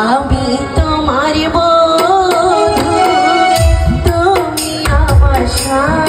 আমি তোমার বধু তুমি আমার সা